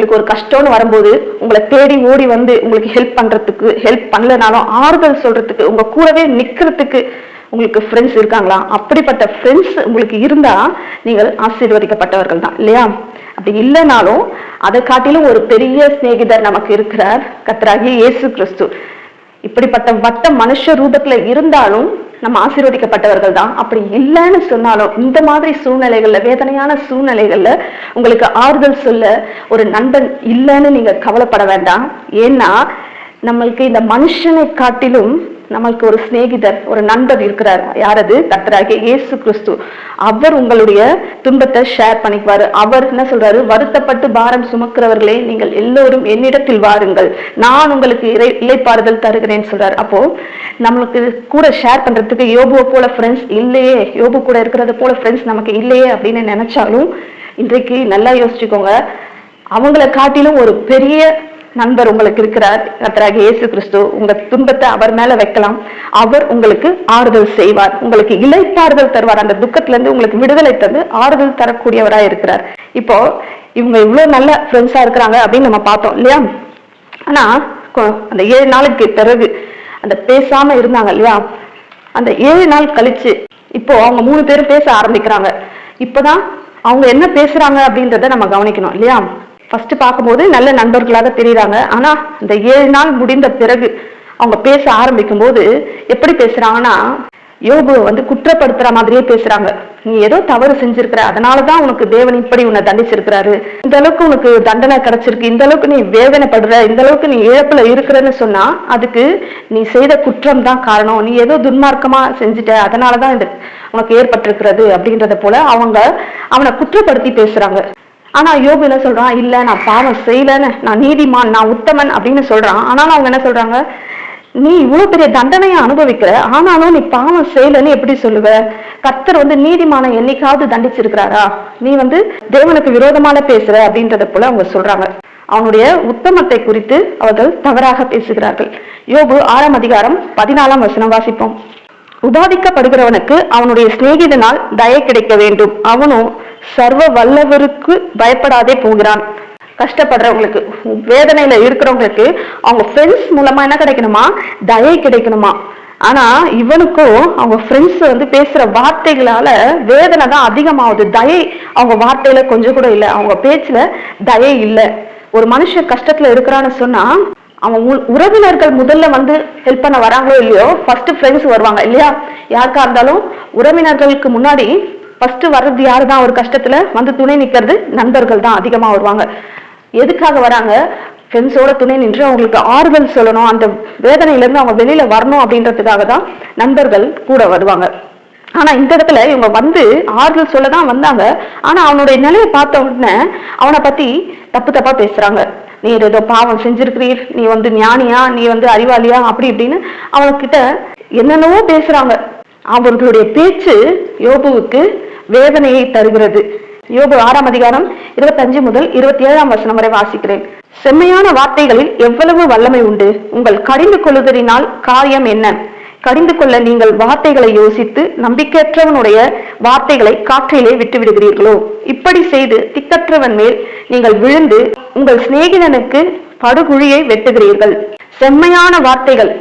உங்களுக்கு ஒரு கஷ்டம்னு வரும்போது உங்களை தேடி ஓடி வந்து உங்களுக்கு ஹெல்ப் பண்றதுக்கு ஹெல்ப் பண்ணலனாலும் ஆறுதல் சொல்றதுக்கு உங்க கூடவே நிக்கிறதுக்கு உங்களுக்கு ஃப்ரெண்ட்ஸ் இருக்காங்களா? அப்படிப்பட்ட ஃப்ரெண்ட்ஸ் உங்களுக்கு இருந்தா நீங்கள் ஆசீர்வதிக்கப்பட்டவர்கள் தான் இல்லையா? அப்படி இல்லைனாலும் அதை காட்டிலும் ஒரு பெரிய சிநேகிதர் நமக்கு இருக்கிறார் கத்ராகி இயேசு கிறிஸ்து. இப்படிப்பட்ட வட்ட மனுஷ ரூபத்துல இருந்தாலும் நம்ம ஆசீர்வதிக்கப்பட்டவர்கள் தான். அப்படி இல்லைன்னு சொன்னாலும் இந்த மாதிரி சூழ்நிலைகள்ல வேதனையான சூழ்நிலைகள்ல உங்களுக்கு ஆறுதல் சொல்ல ஒரு நண்பன் இல்லைன்னு நீங்க கவலைப்பட வேண்டாம். ஏன்னா நம்மளுக்கு இந்த மனுஷனை காட்டிலும் நம்மளுக்கு ஒரு சிநேகிதர் ஒரு நண்பர் இருக்கிறார். யாரது? கத்தராகிய இயேசு கிறிஸ்து. அவர் உங்களுடைய துன்பத்தை ஷேர் பண்ணிக்குவாரு. அவர் என்ன சொல்றாரு? வருத்தப்பட்டு பாரம் சுமக்கிறவர்களே நீங்கள் எல்லோரும் என்னிடத்தில் வாருங்கள். நான் உங்களுக்கு இறை இலைப்பாறுதல் தருகிறேன் சொல்றாரு. அப்போ நம்மளுக்கு கூட ஷேர் பண்றதுக்கு யோபுவை போல ஃப்ரெண்ட்ஸ் இல்லையே. யோபு கூட இருக்கிறது போல ஃப்ரெண்ட்ஸ் நமக்கு இல்லையே அப்படின்னு நினைச்சாலும் இன்றைக்கு நல்லா யோசிச்சுக்கோங்க. அவங்கள காட்டிலும் ஒரு பெரிய நண்பர் உங்களுக்கு இருக்கிறார் கத்தராக இயேசு கிறிஸ்து உங்க துன்பத்தை அவர் மேல வைக்கலாம். அவர் உங்களுக்கு ஆறுதல் செய்வார். உங்களுக்கு இலைப்பாறுதல் தருவார். அந்த துக்கத்துல இருந்து உங்களுக்கு விடுதலை தந்து ஆறுதல் தரக்கூடியவராய் இருக்கிறார். இப்போ இவங்க இவ்வளவு நல்ல ஃப்ரெண்ட்ஸா இருக்கிறாங்க அப்படின்னு நம்ம பார்த்தோம் இல்லையா? ஆனா கொ- அந்த ஏழு நாளுக்கு பிறகு அந்த பேசாம இருந்தாங்க இல்லையா? அந்த ஏழு நாள் கழிச்சு இப்போ அவங்க மூணு பேரும் பேச ஆரம்பிக்கிறாங்க. இப்பதான் அவங்க என்ன பேசுறாங்க அப்படின்றத நம்ம கவனிக்கணும் இல்லையா? ஃபர்ஸ்ட் பார்க்கும்போது நல்ல நண்பர்களாக தெரியுறாங்க. ஆனா இந்த ஏழு நாள் முடிந்த பிறகு அவங்க பேச ஆரம்பிக்கும் போது எப்படி பேசுறாங்கன்னா யோபுவை வந்து குற்றப்படுத்துற மாதிரியே பேசுறாங்க. நீ ஏதோ தவறு செஞ்சிருக்கிற அதனாலதான் உனக்கு தேவன் இப்படி உன்னை தண்டிச்சிருக்கிறாரு. இந்த அளவுக்கு உனக்கு தண்டனை கிடைச்சிருக்கு இந்த அளவுக்கு நீ வேதனைப்படுற இந்த அளவுக்கு நீ இழப்புல இருக்கிறன்னு சொன்னா அதுக்கு நீ செய்த குற்றம் தான் காரணம். நீ ஏதோ துன்மார்க்கமா செஞ்சுட்ட அதனாலதான் இது உனக்கு ஏற்பட்டிருக்கிறது அப்படின்றத போல அவங்க அவனை குற்றப்படுத்தி பேசுறாங்க. ஆனா யோபு என்ன சொல்றான்? இல்ல நான் பாவம் செய்யலன்னு. நான் நீதிமான் நான் உத்தமன் அப்படின்னு சொல்றான். ஆனாலும் அவங்க என்ன சொல்றாங்க? நீ இவ்வளவு பெரிய தண்டனையை அனுபவிக்கிற. ஆனாலும் நீ பாவம் செய்யலன்னு எப்படி சொல்லுவ? கர்த்தர் வந்து நீதிமான என்னைக்காவது தண்டிச்சிருக்கிறாரா? நீ வந்து தேவனுக்கு விரோதமான பேசுற அப்படின்றத போல அவங்க சொல்றாங்க. அவனுடைய உத்தமத்தை குறித்து அவர்கள் தவறாக பேசுகிறார்கள். யோபு ஆறாம் அதிகாரம் பதினாலாம் வசனம் வாசிப்போம். உபாதிக்கப்படுகிறவனுக்கு அவனுடைய சிநேகிதனால் தய கிடைக்க வேண்டும். அவனும் சர்வ வல்லவருக்கு பயப்படாதே போகிறான். கஷ்டப்படுறவங்களுக்கு வேதனையில இருக்கிறவங்களுக்கு அவங்க ஃப்ரெண்ட்ஸ் மூலமா என்ன கிடைக்கணுமா? தயை கிடைக்கணுமா? ஆனா இவனுக்கும் அவங்க ஃப்ரெண்ட்ஸ் வந்து பேசுற வார்த்தைகளால வேதனை தான் அதிகமாகுது. தயை அவங்க வார்த்தையில கொஞ்சம் கூட இல்லை. அவங்க பேச்சுல தயை இல்லை. ஒரு மனுஷன் கஷ்டத்துல இருக்கிறான்னு சொன்னா அவன் உ- உறவினர்கள் முதல்ல வந்து ஹெல்ப் பண்ண வராங்களோ இல்லையோ ஃபர்ஸ்ட் ஃப்ரெண்ட்ஸ் வருவாங்க இல்லையா? யாருக்கா இருந்தாலும் உறவினர்களுக்கு முன்னாடி ஃபர்ஸ்ட் வர்றது யாரு தான் ஒரு கஷ்டத்துல வந்து துணை நிக்கிறது நண்பர்கள் தான் அதிகமா வருவாங்க. எதுக்காக வராங்க? ஃப்ரெண்ட்ஸோட துணை நின்று அவங்களுக்கு ஆறுதல் சொல்லணும். அந்த வேதனையில இருந்து அவங்க வெளியில வரணும் அப்படின்றதுக்காக தான் நண்பர்கள் கூட வருவாங்க. ஆனா இந்த இடத்துல இவங்க வந்து ஆறுதல் சொல்ல தான் வந்தாங்க. ஆனா அவனுடைய நிலையை பார்த்த உடனே அவனை பத்தி தப்பு தப்பா பேசுறாங்க. நீ ஏதோ பாவம் செஞ்சிருக்கிறீர். நீ வந்து ஞானியா? நீ வந்து அறிவாளியா? அப்படி இப்படின்னு அவன்கிட்ட என்னென்னவோ பேசுறாங்க. அவர்களுடைய பேச்சு யோபுவுக்கு வேதனையை தருகிறது. யோபு ஆறாம் அதிகாரம் இருபத்தஞ்சு முதல் இருபத்தி ஏழாம் வசனம் வரை வாசிக்கிறேன். செம்மையான வார்த்தைகளில் எவ்வளவு வல்லமை உண்டு? உங்கள் கடிந்து கொள்ளுதலினால் காரியம் என்ன? கடிந்து கொள்ள நீங்கள் வார்த்தைகளை யோசித்து நம்பிக்கையற்றவனுடைய வார்த்தைகளை காற்றிலே விட்டு விடுகிறீர்களோ இப்படி செய்து திக்கற்றவன் மேல் நீங்கள் விழுந்து உங்கள் சிநேகிதனுக்கு படுகுழியை வெட்டுகிறீர்கள். செம்மையான வார்த்தைகள்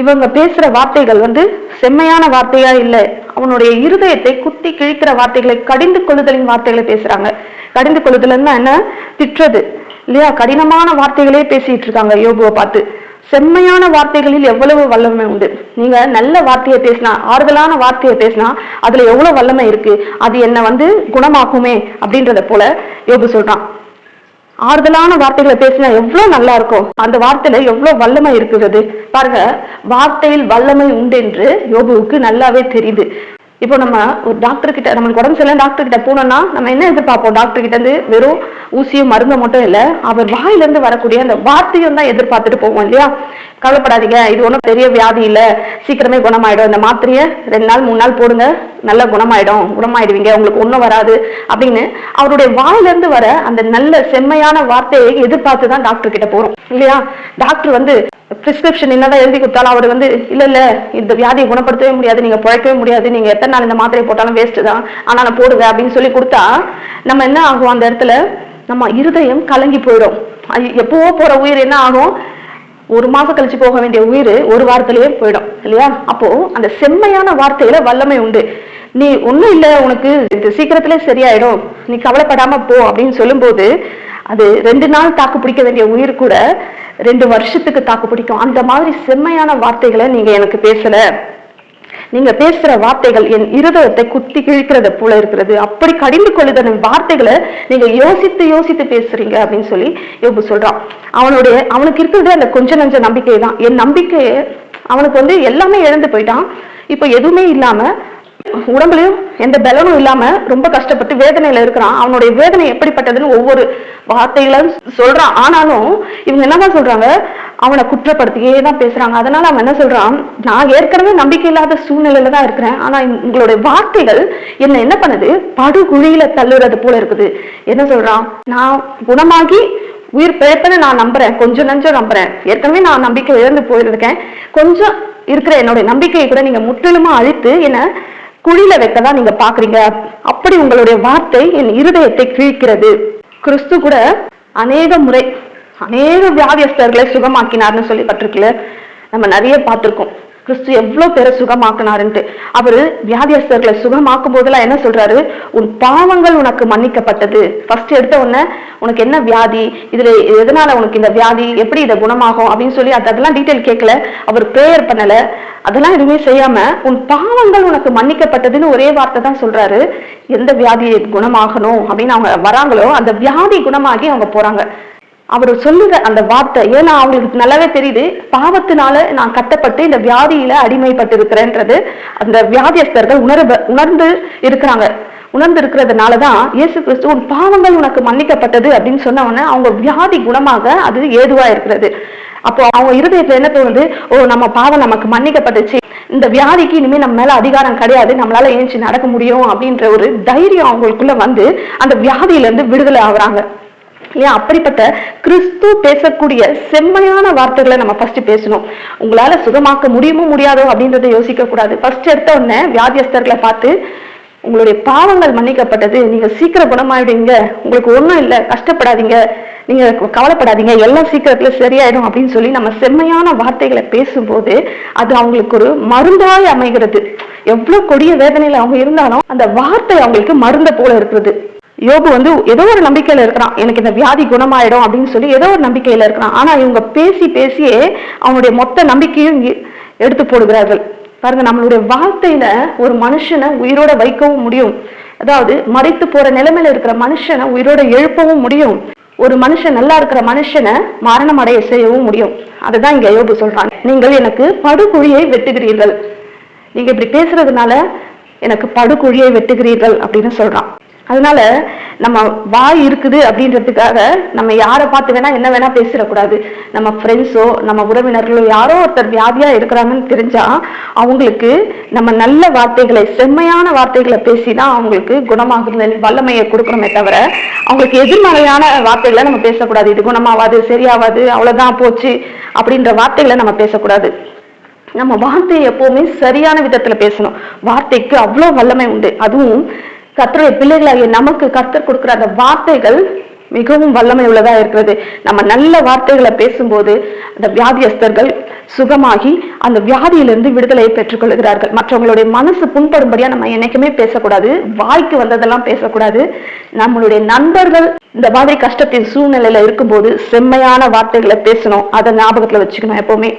இவங்க பேசுற வார்த்தைகள் வந்து செம்மையான வார்த்தையா இல்லை. அவனுடைய இருதயத்தை குத்தி கிழிக்கிற வார்த்தைகளை கடிந்து கொள்ளுதலின் வார்த்தைகளை பேசுறாங்க. கடிந்து கொள்ளுதல்னா என்ன? திட்டுறது. இல்லையா? கடினமான வார்த்தைகளே பேசிட்டு இருக்காங்க யோபுவை பார்த்து. செம்மையான வார்த்தைகளில் எவ்வளவு வல்லமை உண்டு. நீங்க நல்ல வார்த்தையை பேசினா ஆறுதலான வார்த்தையை பேசினா அதுல எவ்வளவு வல்லமை இருக்கு? அது என்ன வந்து குணமாக்குமே அப்படின்றத போல யோபு சொல்றான். ஆறுதலான வார்த்தைகளை பேசினா எவ்வளவு நல்லா இருக்கும்? அந்த வார்த்தையில எவ்வளவு வல்லமை இருக்கிறது பாருங்க வார்த்தையில் வல்லமை உண்டு என்று யோபுவுக்கு நல்லாவே தெரியுது. இப்போ நம்ம ஒரு டாக்டர் கிட்ட நம்மளுக்கு உடம்பு சரியில்லை டாக்டர் கிட்ட போனோம்னா நம்ம என்ன எதிர்பார்ப்போம்? டாக்டர் கிட்ட இருந்து வெறும் ஊசியும் மருந்து மட்டும் இல்லை அவர் வாயிலிருந்து வரக்கூடிய அந்த வார்த்தையும் தான் எதிர்பார்த்துட்டு போவோம் இல்லையா? கவலைப்படாதீங்க இது ஒன்றும் பெரிய வியாதி இல்லை. சீக்கிரமே குணமாயிடும். இந்த மாத்திரையை ரெண்டு நாள் மூணு நாள் போடுங்க நல்லா குணமாயிடும். குணமாயிடுவீங்க உங்களுக்கு ஒன்றும் வராது அப்படின்னு அவருடைய வாயிலிருந்து வர அந்த நல்ல செம்மையான வார்த்தையை எதிர்பார்த்து தான் டாக்டர் கிட்ட போறோம் இல்லையா? டாக்டர் வந்து பிரிஸ்கிரிப்ஷன் என்னதான் எழுதி கொடுத்தாலும் அவர் வந்து இல்ல இல்ல இந்த வியாதியை குணப்படுத்தவே முடியாது நீங்க பிழைக்கவே முடியாது நீங்க எத்தனை நாள் இந்த மாத்திரை போட்டாலும் வேஸ்ட் தான் ஆனா நான் போடுவேன் அப்படின்னு சொல்லி கொடுத்தா நம்ம என்ன ஆகும் அந்த இடத்துல? நம்ம இருதயம் கலங்கி போயிடும். ஐ- எப்பவோ போற உயிர் என்ன ஆகும்? ஒரு மாசம் கழிச்சு போக வேண்டிய உயிர் ஒரு வாரத்திலேயே போயிடும் இல்லையா? அப்போ அந்த செம்மையான வார்த்தையில வல்லமை உண்டு. நீ ஒண்ணும் இல்ல உனக்கு இது சீக்கிரத்திலே சரியாயிடும். நீ கவலைப்படாம போ அப்படின்னு சொல்லும்போது அது ரெண்டு நாள் தாக்கு பிடிக்க வேண்டிய உயிர் கூட ரெண்டு வருஷத்துக்கு தாக்கு பிடிக்கும். அந்த மாதிரி செம்மையான வார்த்தைகளை நீங்க எனக்கு பேசல. நீங்க பேசுற வார்த்தைகள் என் இருதயத்தை குத்தி கிழிக்கிறது போல இருக்கிறது. அப்படி கடிந்து கொள்ளுதன வார்த்தைகளை நீங்க யோசித்து யோசித்து பேசுறீங்க அப்படின்னு சொல்லி யோபு சொல்றான். அவனுடைய அவனுக்கு இருக்கிறது அந்த கொஞ்ச நஞ்ச நம்பிக்கை தான் என் நம்பிக்கையை அவனுக்கு வந்து எல்லாமே இழந்து போயிட்டான். இப்போ எதுவுமே இல்லாம உடம்புலையும் எந்த பலனும் இல்லாம ரொம்ப கஷ்டப்பட்டு வேதனையில இருக்கிறான். அவனுடைய வேதனை எப்படிப்பட்டதுன்னு ஒவ்வொரு வார்த்தைகளும் சொல்றான். ஆனாலும் இவங்க என்னதான் சொல்றாங்க? அவனை குற்றப்படுத்தியே தான் பேசுறாங்க. அதனால அவன் என்ன சொல்றான்? நான் ஏற்கனவே நம்பிக்கை இல்லாத சூழ்நிலையில தான் இருக்கிறேன். ஆனா உங்களுடைய வார்த்தைகள் என்ன என்ன பண்ணுது? படுகுழியில தள்ளுறது போல இருக்குது. என்ன சொல்றான்? நான் குணமாகி உயிர் பிழைப்பன்னு நான் நம்புறேன். கொஞ்சம் நஞ்சம் நம்புறேன். ஏற்கனவே நான் நம்பிக்கை இழந்து போயிருக்கேன். கொஞ்சம் இருக்கிற என்னுடைய நம்பிக்கையை கூட நீங்க முற்றிலுமா அழித்து என்ன குழியில வைக்கதான் நீங்க பாக்குறீங்க. அப்படி உங்களுடைய வார்த்தை என் இருதயத்தை கிழிக்கிறது. கிறிஸ்து கூட அநேக முறை அநேக வியாதியஸ்தர்களை சுகமாக்கினார்னு சொல்லி சொல்லப்பட்டிருக்குல்ல? நம்ம நிறைய பார்த்திருக்கோம். கிறிஸ்து எவ்வளவு பேரை சுகமாக்குனாருன்ட்டு. அவரு வியாதியஸ்தர்களை சுகமாக்கும் போதெல்லாம் என்ன சொல்றாரு? உன் பாவங்கள் உனக்கு மன்னிக்கப்பட்டது. ஃபர்ஸ்ட் எடுத்த உடனே உனக்கு என்ன வியாதி? இதுல எதனால உனக்கு இந்த வியாதி? எப்படி இதை குணமாகும்? அப்படின்னு சொல்லி அதெல்லாம் டீட்டெயில் கேட்கல அவர் ப்ரேயர் பண்ணல. அதெல்லாம் எதுவுமே செய்யாம உன் பாவங்கள் உனக்கு மன்னிக்கப்பட்டதுன்னு ஒரே வார்த்தை தான் சொல்றாரு. எந்த வியாதி குணமாகணும்? அப்படின்னு அவங்க வராங்களோ அந்த வியாதி குணமாகி அவங்க போறாங்க. அவர் சொல்லுற அந்த வார்த்தை ஏன்னா அவங்களுக்கு நல்லாவே தெரியுது. பாவத்தினால நான் கட்டப்பட்டு இந்த வியாதியில அடிமைப்பட்டு இருக்கிறேன்றது அந்த வியாதியஸ்தர்கள் உணர்வு உணர்ந்து இருக்கிறாங்க. உணர்ந்து இருக்கிறதுனாலதான் இயேசு கிறிஸ்து உன் பாவங்கள் உனக்கு மன்னிக்கப்பட்டது அப்படின்னு சொன்ன உடனே அவங்க வியாதி குணமாக அது ஏதுவா இருக்கிறது. அப்போ அவங்க இருதயத்துல என்ன தோணுது? ஓ நம்ம பாவம் நமக்கு மன்னிக்கப்பட்டுச்சு. இந்த வியாதிக்கு இனிமே நம்ம மேல அதிகாரம் கிடையாது. நம்மளால ஏஞ்சி நடக்க முடியும் அப்படின்ற ஒரு தைரியம் அவங்களுக்குள்ள வந்து அந்த வியாதியில இருந்து விடுதலை ஆகுறாங்க. ஏன்? அப்படிப்பட்ட கிறிஸ்து பேசக்கூடிய செம்மையான வார்த்தைகளை நம்ம ஃபர்ஸ்ட் பேசணும். உங்களால சுகமாக்க முடியுமோ முடியாதோ அப்படின்றத யோசிக்க கூடாது ஃபர்ஸ்ட் எடுத்த உடனே வியாதியஸ்தர்களை பார்த்து உங்களுடைய பாவங்கள் மன்னிக்கப்பட்டது. நீங்க சீக்கிரம் குணமாயிடுவீங்க. உங்களுக்கு ஒண்ணும் இல்லை. கஷ்டப்படாதீங்க. நீங்க கவலைப்படாதீங்க. எல்லாம் சீக்கிரத்துல சரியாயிடும் அப்படின்னு சொல்லி நம்ம செம்மையான வார்த்தைகளை பேசும்போது அது அவங்களுக்கு ஒரு மருந்தாய் அமைகிறது. எவ்வளவு கொடிய வேதனையில அவங்க இருந்தாலும் அந்த வார்த்தை அவங்களுக்கு மருந்த போல இருக்கிறது. யோபு வந்து ஏதோ ஒரு நம்பிக்கையில இருக்கிறான். எனக்கு இந்த வியாதி குணமாயிடும் அப்படின்னு சொல்லி ஏதோ ஒரு நம்பிக்கையில இருக்கிறான். ஆனா இவங்க பேசி பேசியே அவனுடைய மொத்த நம்பிக்கையும் எடுத்து போடுகிறார்கள். பாருங்க நம்மளுடைய வார்த்தையில ஒரு மனுஷனை உயிரோட வைக்கவும் முடியும். அதாவது மறைத்து போற நிலைமையில இருக்கிற மனுஷனை உயிரோட எழுப்பவும் முடியும். ஒரு மனுஷன் நல்லா இருக்கிற மனுஷனை மரணம் அடைய செய்யவும் முடியும். அதுதான் இங்க யோபு சொல்றாங்க. நீங்கள் எனக்கு படுகுழியை வெட்டுகிறீர்கள். நீங்க இப்படி பேசுறதுனால எனக்கு படுகுழியை வெட்டுகிறீர்கள் அப்படின்னு சொல்றான். அதனால நம்ம வாய் இருக்குது அப்படின்றதுக்காக நம்ம யாரை பார்த்து வேணா என்ன வேணா பேசிடக்கூடாது. நம்ம ஃப்ரெண்ட்ஸோ நம்ம உறவினர்களோ யாரோ ஒருத்தர் வியாதியா இருக்கிறாங்கன்னு தெரிஞ்சா அவங்களுக்கு நம்ம நல்ல வார்த்தைகளை செம்மையான வார்த்தைகளை பேசி தான் அவங்களுக்கு குணமாகுதல் வல்லமையை கொடுக்கணுமே தவிர அவங்களுக்கு எதிர்மறையான வார்த்தைகளை நம்ம பேசக்கூடாது. இது குணமாவாது சரியாவாது அவ்வளவுதான் போச்சு அப்படின்ற வார்த்தைகளை நம்ம பேசக்கூடாது. நம்ம வார்த்தையை எப்பவுமே சரியான விதத்துல பேசணும். வார்த்தைக்கு அவ்வளவு வல்லமை உண்டு. அதுவும் கத்தருடைய பிள்ளைகளாகிய நமக்கு கத்தர் கொடுக்குற அந்த வார்த்தைகள் மிகவும் வல்லமை உள்ளதா இருக்கிறது. நம்ம நல்ல வார்த்தைகளை பேசும்போது அந்த வியாதியஸ்தர்கள் சுகமாகி அந்த வியாதியிலிருந்து விடுதலையை பெற்றுக்கொள்கிறார்கள். மற்றவங்களுடைய மனசு புண்படும்படியா நம்ம என்னைக்குமே பேசக்கூடாது. வாய்க்கு வந்ததெல்லாம் பேசக்கூடாது. நம்மளுடைய நண்பர்கள் இந்த மாதிரி கஷ்டத்தின் சூழ்நிலையில இருக்கும்போது செம்மையான வார்த்தைகளை பேசணும். அதை ஞாபகத்துல வச்சுக்கணும் எப்பவுமே.